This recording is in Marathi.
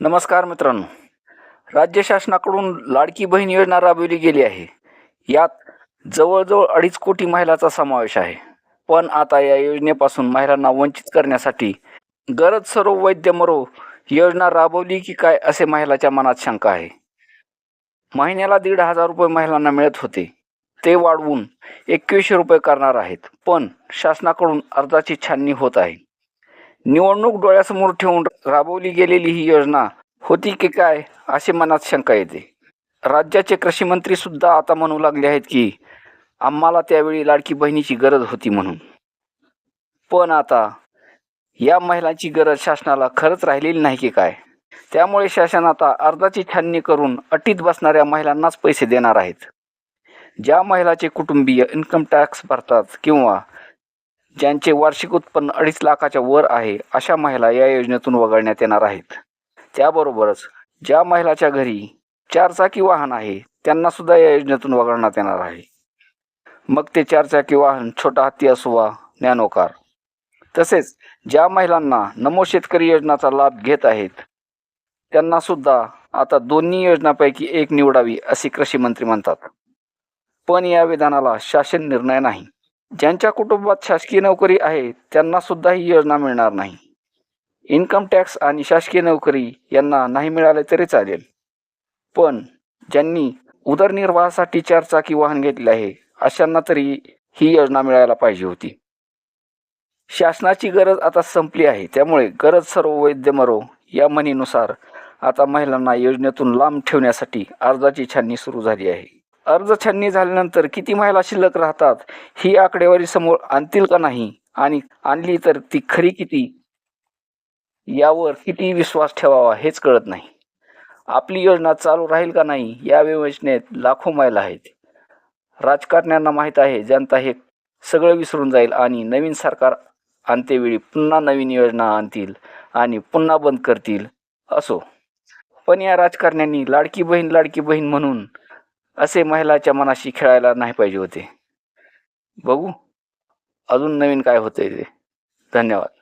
नमस्कार मित्रांनो. राज्य शासनाकडून लाडकी बहीण योजना राबवली गेली आहे. यात जवळजवळ अडीच कोटी महिलाचा समावेश आहे. पण आता या योजनेपासून महिलांना वंचित करण्यासाठी गरज सर्व वैद्य मरो योजना राबवली की काय असे महिलाच्या मनात शंका आहे. महिन्याला दीड हजार रुपये महिलांना मिळत होते. ते वाढवून एकवीसशे रुपये करणार आहेत. पण शासनाकडून अर्जाची छाननी होत आहे. निवडणूक डोळ्यासमोर ठेवून राबवली गेलेली ही योजना होती की काय असे मनात शंका येते. राज्याचे कृषी सुद्धा आता म्हणू लागले आहेत की आम्हाला त्यावेळी लाडकी बहिणीची गरज होती म्हणून. पण आता या महिलांची गरज शासनाला खरंच राहिलेली नाही की काय? त्यामुळे शासन आता अर्जाची छाननी करून अटीत बसणाऱ्या महिलांनाच पैसे देणार आहेत. ज्या महिलाचे कुटुंबीय इन्कम टॅक्स भरतात किंवा ज्यांचे वार्षिक उत्पन्न अडीच लाखाच्या वर आहे अशा महिला या योजनेतून वगळण्यात येणार आहेत. त्याबरोबरच ज्या महिलाच्या घरी चारचाकी वाहन आहे त्यांना सुद्धा या योजनेतून वगळण्यात येणार आहे. मग ते चारचाकी वाहन छोटा हत्ती असो वा ज्ञानोकार. तसेच ज्या महिलांना नमो शेतकरी योजनाचा लाभ घेत आहेत त्यांना सुद्धा आता दोन्ही योजनापैकी एक निवडावी असे कृषी मंत्री म्हणतात. पण या विधानाला शासन निर्णय नाही. ज्यांच्या कुटुंबात शासकीय नोकरी आहे त्यांना सुद्धा ही योजना मिळणार नाही. इन्कम टॅक्स आणि शासकीय नोकरी यांना नाही मिळाले तरी चालेल. पण ज्यांनी उदरनिर्वाहासाठी चारचाकी वाहन घेतले आहे अशांना तरी ही योजना मिळायला पाहिजे होती. शासनाची गरज आता संपली आहे त्यामुळे गरज सर्व वैद्य मरो या म्हणीनुसार आता महिलांना योजनेतून लांब ठेवण्यासाठी अर्जाची छाननी सुरू झाली आहे. अर्ज छाननी झाल्यानंतर किती महिला शिल्लक राहतात ही आकडेवारी समोर आणतील का नाही? आणि आणली तर ती खरी किती? यावर किती विश्वास ठेवावा हेच कळत नाही. आपली योजना चालू राहील का नाही या योजनेत लाखो महिला आहेत. राजकारण्यांना माहीत आहे जनता हे सगळं विसरून जाईल आणि नवीन सरकार आणतेवेळी पुन्हा नवीन योजना आणतील आणि पुन्हा बंद करतील असो. पण या राजकारण्यांनी लाडकी बहीण लाडकी बहीण म्हणून असे महिलाच्या मनाशी खेळायला नाही पाहिजे होते. बघू. अजून नवीन काय होतंय ते. धन्यवाद.